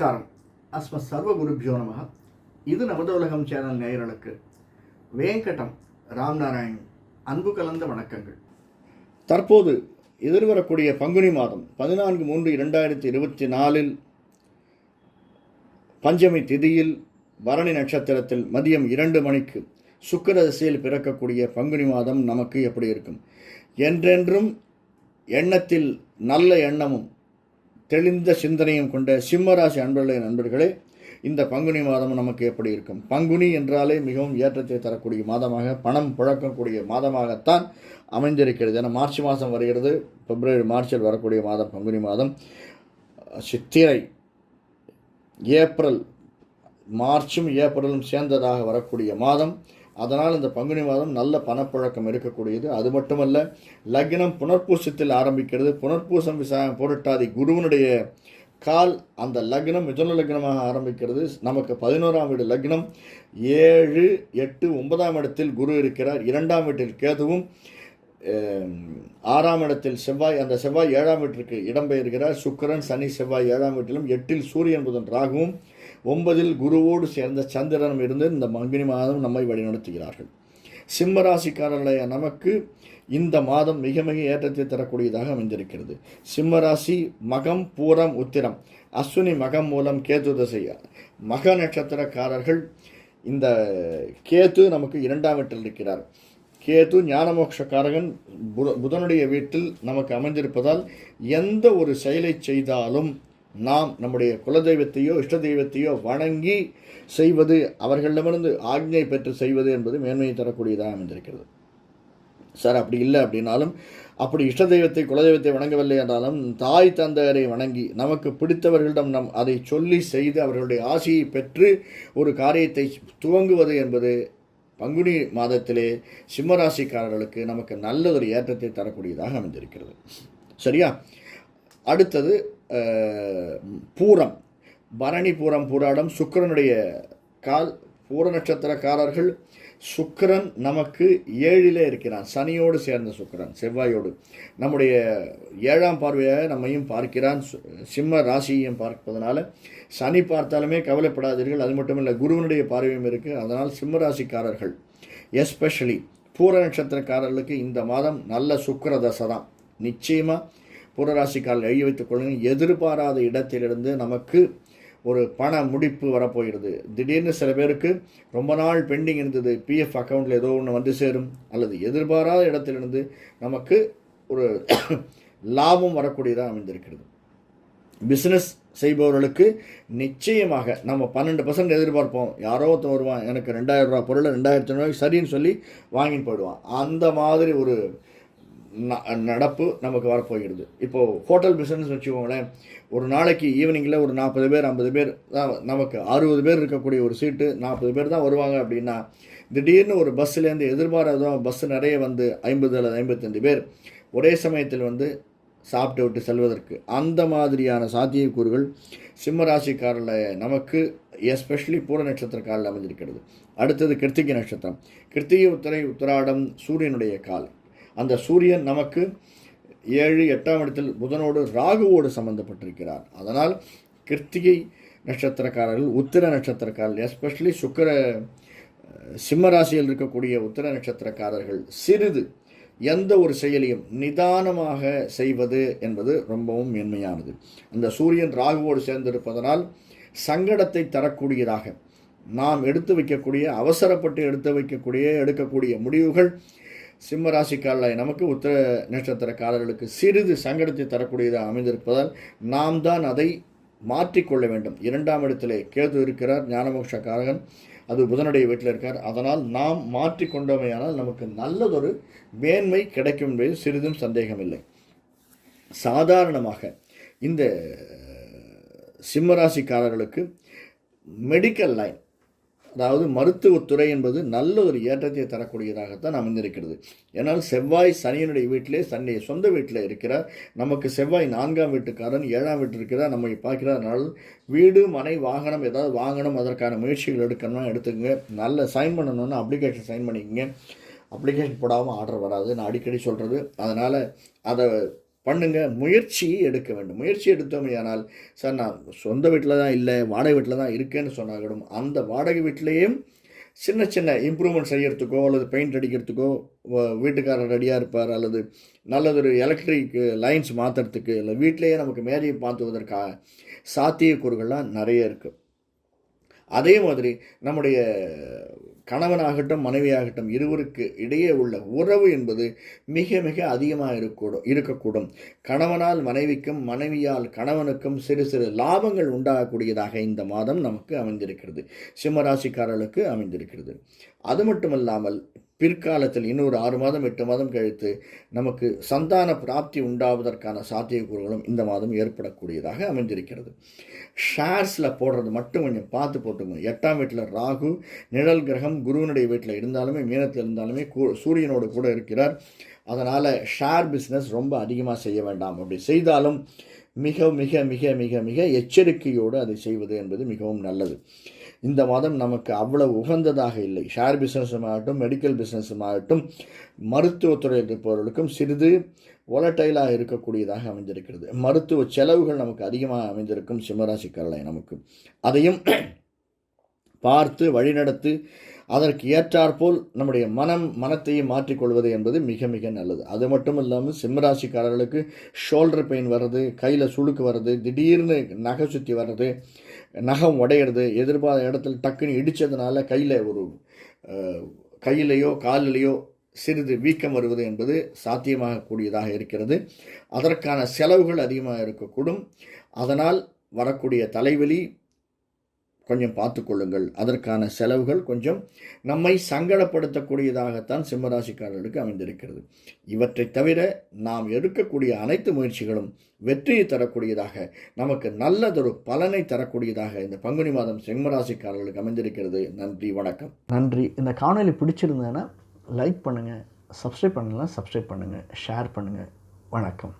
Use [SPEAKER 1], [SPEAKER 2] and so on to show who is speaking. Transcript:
[SPEAKER 1] நமஸ்காரம். அஸ்ம சர்வ குருபியோ நமக இது நமது உலகம் சேனல் நேயர்களுக்கு வேங்கடம் ராம்நாராயண் அன்பு கலந்த வணக்கங்கள். தற்போது எதிர்வரக்கூடிய பங்குனி மாதம் பதினான்கு மூன்று இரண்டாயிரத்தி இருபத்தி நாலில் பஞ்சமி திதியில் பரணி நட்சத்திரத்தில் மதியம் இரண்டு மணிக்கு சுக்கர திசையில் பிறக்கக்கூடிய பங்குனி மாதம் நமக்கு எப்படி இருக்கும்? என்றென்றும் எண்ணத்தில் நல்ல எண்ணமும் தெளிந்த சிந்தனையும் கொண்ட சிம்மராசி அன்பர்களே நண்பர்களே இந்த பங்குனி மாதம் நமக்கு எப்படி இருக்கும்? பங்குனி என்றாலே மிகவும் ஏற்றத்தை தரக்கூடிய மாதமாக பணம் புழக்கக்கூடிய மாதமாகத்தான் அமைந்திருக்கிறது. ஏன்னா மார்ச் மாதம் வருகிறது. பிப்ரவரி மார்ச்சில் வரக்கூடிய மாதம் பங்குனி மாதம். சித்திரை ஏப்ரல் மார்ச்சும் ஏப்ரலும் சேர்ந்ததாக வரக்கூடிய மாதம். அதனால் இந்த பங்குனி மாதம் நல்ல பணப்புழக்கம் இருக்கக்கூடியது. அது மட்டுமல்ல லக்னம் புனர்பூசத்தில் ஆரம்பிக்கிறது. புனர்பூசம் விசாயம் பொருட்டாதி குருவனுடைய கால் அந்த லக்னம் மிதுன லக்னமாக ஆரம்பிக்கிறது. நமக்கு பதினோராம் வீடு லக்னம். ஏழு எட்டு ஒன்பதாம் இடத்தில் குரு இருக்கிறார். இரண்டாம் வீட்டில் கேதுவும் ஆறாம் இடத்தில் செவ்வாய் அந்த செவ்வாய் ஏழாம் வீட்டிற்கு இடம்பெயர்கிறார். சுக்கிரன் சனி செவ்வாய் ஏழாம் வீட்டிலும் எட்டில் சூரியன் புதன் ராகுவும் ஒன்பதில் குருவோடு சேர்ந்த சந்திரனும் இருந்து இந்த மங்கினி மாதம் நம்மை வழிநடத்துகிறார்கள். சிம்மராசிக்காரர்களைய நமக்கு இந்த மாதம் மிக மிக ஏற்றத்தை தரக்கூடியதாக அமைந்திருக்கிறது. சிம்மராசி மகம் பூரம் உத்திரம். அஸ்வினி மகம் மூலம் கேது தசை. மக நட்சத்திரக்காரர்கள் இந்த கேது நமக்கு இரண்டாம் வீட்டில் இருக்கிறார். கேது ஞானமோக்ஷக்காரகன் புத- புதனுடைய வீட்டில் நமக்கு அமைந்திருப்பதால் எந்த ஒரு செயலை செய்தாலும் நாம் நம்முடைய குலதெய்வத்தையோ இஷ்ட தெய்வத்தையோ வணங்கி செய்வது அவர்களிடமிருந்து ஆக்ஞை பெற்று செய்வது என்பது மேன்மையை தரக்கூடியதாக அமைந்திருக்கிறது. சார் அப்படி இல்லை அப்படின்னாலும் அப்படி இஷ்ட தெய்வத்தை குலதெய்வத்தை வணங்கவில்லை என்றாலும் தாய் தந்தையரை வணங்கி நமக்கு பிடித்தவர்களிடம் நம் அதை சொல்லி செய்து அவர்களுடைய ஆசையை பெற்று ஒரு காரியத்தை துவங்குவது என்பது பங்குனி மாதத்திலே சிம்மராசிக்காரர்களுக்கு நமக்கு நல்ல ஒரு ஏற்றத்தை தரக்கூடியதாக அமைந்திருக்கிறது. சரியா? அடுத்தது பூரம். பரணி பூரம் பூராடம் சுக்கிரனுடைய கால் பூர நட்சத்திரக்காரர்கள் சுக்கரன் நமக்கு ஏழிலே இருக்கிறான். சனியோடு சேர்ந்த சுக்கரன் செவ்வாயோடு. நம்முடைய ஏழாம் பார்வையாக நம்மையும் பார்க்கிறான். சிம்ம ராசியையும் பார்ப்பதனால சனி பார்த்தாலுமே கவலைப்படாதீர்கள். அது மட்டும் இல்லை குருவனுடைய பார்வையும் இருக்குது அதனால் சிம்ம ராசிக்காரர்கள் எஸ்பெஷலி பூர நட்சத்திரக்காரர்களுக்கு இந்த மாதம் நல்ல சுக்கர தசை தான். நிச்சயமாக பூரராசிக்கால் எழுதி வைத்துக் கொள்ளுங்கள். எதிர்பாராத இடத்திலிருந்து நமக்கு ஒரு பண முடிப்பு வரப்போகிறது. திடீர்னு சில பேருக்கு ரொம்ப நாள் பெண்டிங் இருந்தது. பிஎஃப் அக்கௌண்ட்டில் ஏதோ ஒன்று வந்து சேரும். அல்லது எதிர்பாராத இடத்திலிருந்து நமக்கு ஒரு லாபம் வரக்கூடியதாக அமைந்திருக்கிறது. பிஸ்னஸ் செய்பவர்களுக்கு நிச்சயமாக நம்ம பன்னெண்டு பர்சன்ட் எதிர்பார்ப்போம். யாரோ ஒருத்தன் வருவான். எனக்கு ரெண்டாயிரம் ரூபா பொருள் ரெண்டாயிரத்து ரூபாய்க்கு சரின்னு சொல்லி வாங்கின்னு போயிடுவான். அந்த மாதிரி ஒரு நடப்பு நமக்கு வரப்போகிறது. இப்போது ஹோட்டல் பிஸ்னஸ் வச்சுக்கோங்களேன் ஒரு நாளைக்கு ஈவினிங்கில் ஒரு நாற்பது பேர் ஐம்பது பேர் தான் நமக்கு அறுபது பேர் இருக்கக்கூடிய ஒரு சீட்டு நாற்பது பேர் தான் வருவாங்க அப்படின்னா திடீர்னு ஒரு பஸ்ஸுலேருந்து எதிர்பாராத பஸ் நிறைய வந்து ஐம்பது அல்லது ஐம்பத்தஞ்சு பேர் ஒரே சமயத்தில் வந்து சாப்பிட்டு விட்டு செல்வதற்கு அந்த மாதிரியான சாத்தியக்கூறுகள் சிம்மராசிக்காரில் நமக்கு எஸ்பெஷலி பூர நட்சத்திரக்காரில் அமைஞ்சிருக்கிறது அடுத்தது கிருத்திகை நட்சத்திரம். கிருத்திகை உத்தரை உத்தராடம் சூரியனுடைய கால். அந்த சூரியன் நமக்கு ஏழு எட்டாம் இடத்தில் புதனோடு ராகுவோடு சம்பந்தப்பட்டிருக்கிறார். அதனால் கிருத்திகை நட்சத்திரக்காரர்கள் உத்திர நட்சத்திரக்காரர்கள் எஸ்பெஷலி சுக்கிர சிம்ம ராசியில் இருக்கக்கூடிய உத்திர நட்சத்திரக்காரர்கள் சிறிது எந்த ஒரு செயலையும் நிதானமாக செய்வது என்பது ரொம்பவும் மேன்மையானது. அந்த சூரியன் ராகுவோடு சேர்ந்திருப்பதனால் சங்கடத்தை தரக்கூடியதாக நாம் எடுத்து வைக்கக்கூடிய அவசரப்பட்டு எடுத்து வைக்கக்கூடிய எடுக்கக்கூடிய முடிவுகள் சிம்ம ராசிக்காரர்களாய் நமக்கு உத்தர நட்சத்திரக்காரர்களுக்கு சிறிது சங்கடத்தை தரக்கூடியதாக அமைந்திருப்பதால் நாம் தான் அதை மாற்றிக்கொள்ள வேண்டும். இரண்டாம் இடத்திலே கேது இருக்கிறார் ஞானமோட்சக்காரகன். அது புதனுடைய வீட்டில் இருக்கார். அதனால் நாம் மாற்றிக்கொண்டோமையானால் நமக்கு நல்லதொரு மேன்மை கிடைக்கும் என்பது சிறிதும் சந்தேகமில்லை. சாதாரணமாக இந்த சிம்மராசிக்காரர்களுக்கு மெடிக்கல் லைன் அதாவது மருத்துவத்துறை என்பது நல்ல ஒரு ஏற்றத்தை தரக்கூடியதாகத்தான் அமைந்திருக்கிறது. ஏன்னால் செவ்வாய் சனியனுடைய வீட்டிலே தன்னுடைய சொந்த வீட்டில் இருக்கிறார். நமக்கு செவ்வாய் நான்காம் வீட்டுக்காரன் ஏழாம் வீட்டு இருக்கிறார். நம்மை பார்க்கிறார் அதனால் வீடு மனை வாகனம் ஏதாவது வாங்கணும் அதற்கான முயற்சிகள் எடுக்கணும்னா எடுத்துக்கங்க. நல்ல சைன் பண்ணணும்னா அப்ளிகேஷன் சைன் பண்ணிக்கங்க. அப்ளிகேஷன் போடாமல் ஆர்டர் வராது. நான் அடிக்கடி சொல்கிறது அதனால் அதை பண்ணுங்க முயற்சி எடுக்க வேண்டும். முயற்சி எடுத்தோமையானால் சார் நான் சொந்த வீட்டில் தான் இல்லை வாடகை வீட்டில் தான் இருக்கேன்னு சொன்னாலும் அந்த வாடகை வீட்டிலேயும் சின்ன சின்ன இம்ப்ரூவ்மெண்ட் செய்யறதுக்கோ அல்லது பெயிண்ட் அடிக்கிறதுக்கோ வீட்டுக்காரர் ரெடியாக இருப்பார் அல்லது நல்லதொரு எலக்ட்ரிக் லைன்ஸ் மாற்றுறதுக்கு இல்லை வீட்டிலேயே நமக்கு மேலேயே மாற்றுவதற்காக சாத்தியக்கூறுகள்லாம் நிறைய இருக்குது அதே மாதிரி நம்முடைய கணவனாகட்டும் மனைவியாகட்டும் இருவருக்கு இடையே உள்ள உறவு என்பது மிக மிக அதிகமாக இருக்கக்கூடும் இருக்கக்கூடும். கணவனால் மனைவிக்கும் மனைவியால் கணவனுக்கும் சிறு சிறு லாபங்கள் உண்டாகக்கூடியதாக இந்த மாதம் நமக்கு அமைந்திருக்கிறது. சிம்மராசிக்காரர்களுக்கு அமைந்திருக்கிறது. அது மட்டுமல்லாமல் பிற்காலத்தில் இன்னொரு ஆறு மாதம் எட்டு மாதம் கழித்து நமக்கு சந்தான பிராப்தி உண்டாவதற்கான சாத்தியக்கூறுகளும் இந்த மாதம் ஏற்படக்கூடியதாக அமைந்திருக்கிறது. ஷேர்ஸில் போடுறது மட்டும் கொஞ்சம் பார்த்து போட்டுக்கணும் எட்டாம் வீட்டில் ராகு நிழல் கிரகம் குருவனுடைய வீட்டில் இருந்தாலுமே மீனத்தில் இருந்தாலுமே சூரியனோடு கூட இருக்கிறார். அதனால் ஷேர் பிஸ்னஸ் ரொம்ப அதிகமாக செய்ய வேண்டாம். அப்படி செய்தாலும் மிக மிக மிக மிக மிக எச்சரிக்கையோடு அதை செய்வது என்பது மிகவும் நல்லது. இந்த மாதம் நமக்கு அவ்வளவு உகந்ததாக இல்லை. ஷேர் பிஸ்னஸும் ஆகட்டும் மெடிக்கல் பிஸ்னஸும் ஆகட்டும் மருத்துவத்துறை இருப்பவர்களுக்கும் சிறிது ஒலட்டைலாக இருக்கக்கூடியதாக அமைந்திருக்கிறது. மருத்துவ செலவுகள் நமக்கு அதிகமாக அமைந்திருக்கும் சிம்மராசிக்காரலை நமக்கு. அதையும் பார்த்து வழிநடத்து அதற்கு ஏற்றாற்போல் நம்முடைய மனம் மனத்தையும் மாற்றிக்கொள்வது என்பது மிக மிக நல்லது. அது மட்டும் இல்லாமல் சிம்மராசிக்காரர்களுக்கு ஷோல்டர் பெயின் வர்றது கையில் சுழுக்கு வர்றது திடீர்னு நகை சுற்றி வர்றது நகம் உடையிறது எதிர்பாராத இடத்துல டக்குன்னு இடித்ததுனால கையில் ஒரு கையிலையோ கையிலேயோ காலிலேயோ சிறிது வீக்கம் வருவது என்பது சாத்தியமாகக்கூடியதாக இருக்கிறது. அதற்கான செலவுகள் அதிகமாக இருக்கக்கூடும். அதனால் வரக்கூடிய தலைவலி கொஞ்சம் பார்த்துக்கொள்ளுங்கள். அதற்கான செலவுகள் கொஞ்சம் நம்மை சங்கடப்படுத்தக்கூடியதாகத்தான் சிம்மராசிக்காரர்களுக்கு அமைந்திருக்கிறது. இவற்றை தவிர நாம் எடுக்கக்கூடிய அனைத்து முயற்சிகளும் வெற்றியை தரக்கூடியதாக நமக்கு நல்லதொரு பலனை தரக்கூடியதாக இந்த பங்குனி மாதம் சிம்மராசிக்காரர்களுக்கு அமைந்திருக்கிறது. நன்றி வணக்கம்.
[SPEAKER 2] நன்றி. இந்த காணொளி பிடிச்சிருந்தேன்னா லைக் பண்ணுங்கள் சப்ஸ்கிரைப் பண்ணலாம் சப்ஸ்கிரைப் பண்ணுங்கள் ஷேர் பண்ணுங்கள் வணக்கம்.